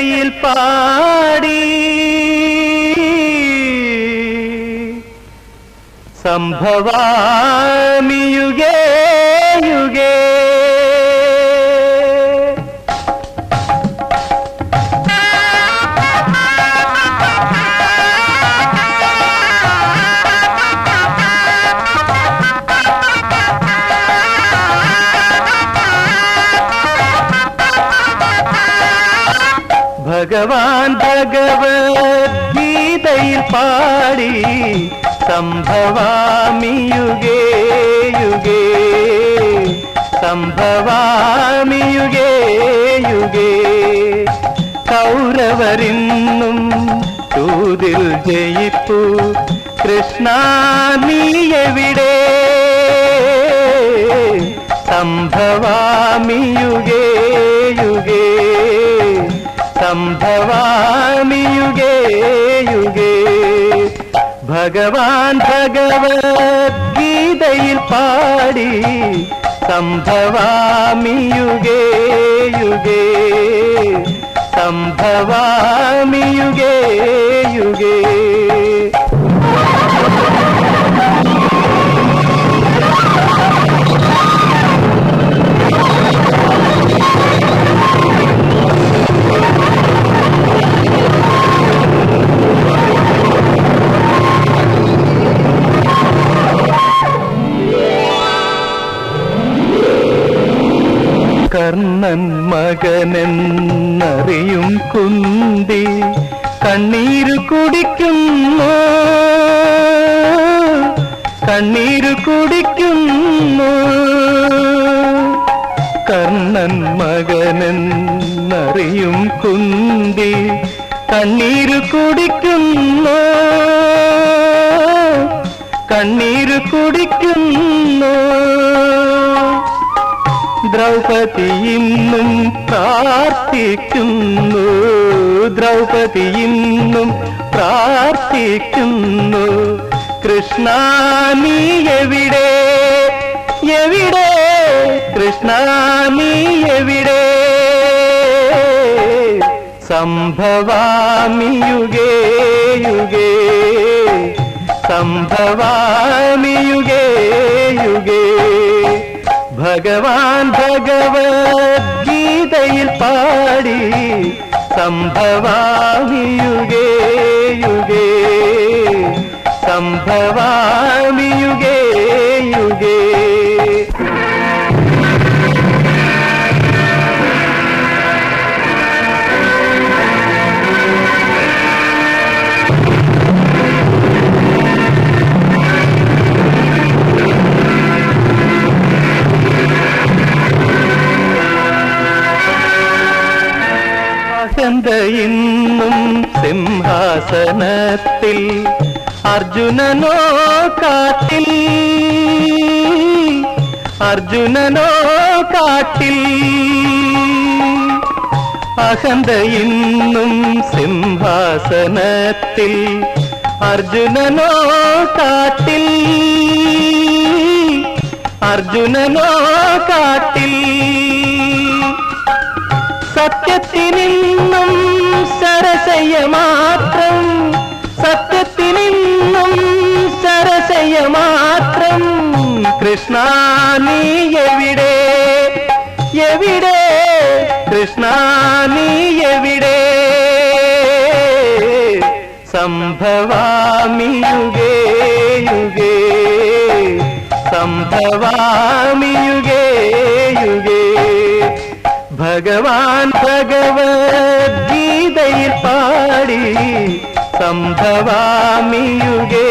ഗീതയിൽ പാടി സംഭവാമി യുഗേ യുഗേ ഭഗവാൻ ഭഗവത്ഗീതയിൽ പാടി സംഭവാമി യുഗേ. യുഗേ സംഭവാമി യുഗേ. യുഗേ കൗരവരിന്നും തൂതിൽ ജയിപ്പു കൃഷ്ണ നീ സംഭവാമി യുഗേ യുഗേ. സംഭവാമി യുഗേ. യുഗേ ഭഗവാൻ ഭഗവത്ഗീതയിൽ പാടി സംഭവാമി യുഗേ. സംഭവാമി യുഗേ യുഗേ. മകനെന്നറിയും കുന്തി കണ്ണീര് കുടിക്കുന്നു. കണ്ണീര് കുടിക്കുന്നു. കർണൻ മകനെന്നറിയും കുന്തി കണ്ണീര് കുടിക്കുന്നു. കണ്ണീര് കുടിക്കുന്നു. ദ്രൗപദി ഇന്നും പ്രാർത്ഥിക്കുന്നു. ദ്രൗപതി ഇന്നും പ്രാർത്ഥിക്കുന്നു. കൃഷ്ണ നീ എവിടെ? എവിടെ? കൃഷ്ണ നീ എവിടെ? സംഭവാമി യുഗേ. യുഗേ സംഭവാമി യുഗേ യുഗേ. ഭഗവാൻ ഭഗവത്ഗീതയിൽ പാടി സംഭവാമി യുഗേ യുഗേ സംഭവാമി യുഗേ അഹന്ത ഇന്നും സിംഹാസനത്തിൽ. അർജുനനോ കാട്ടിൽ. അർജുനനോ കാട്ടിൽ. അഹന്ത ഇന്നും സിംഹാസനത്തിൽ. അർജുനനോ കാട്ടിൽ. അർജുനനോ കാട്ടിൽ. സത്യത്തിനിന്നും സരസയ മാത്രം സത്യത്തിനിന്നും സരസയ മാത്രം കൃഷ്ണ നീ എവിടെ? എവിടെ? കൃഷ്ണ നീ എവിടെ? സംഭവാമി യുഗേ. യുഗേ സംഭവാമി യുഗേ യുഗേ. ഭഗവാൻ ഭഗവത്ഗീതയിൽ പാടി സംഭവാമി യുഗേ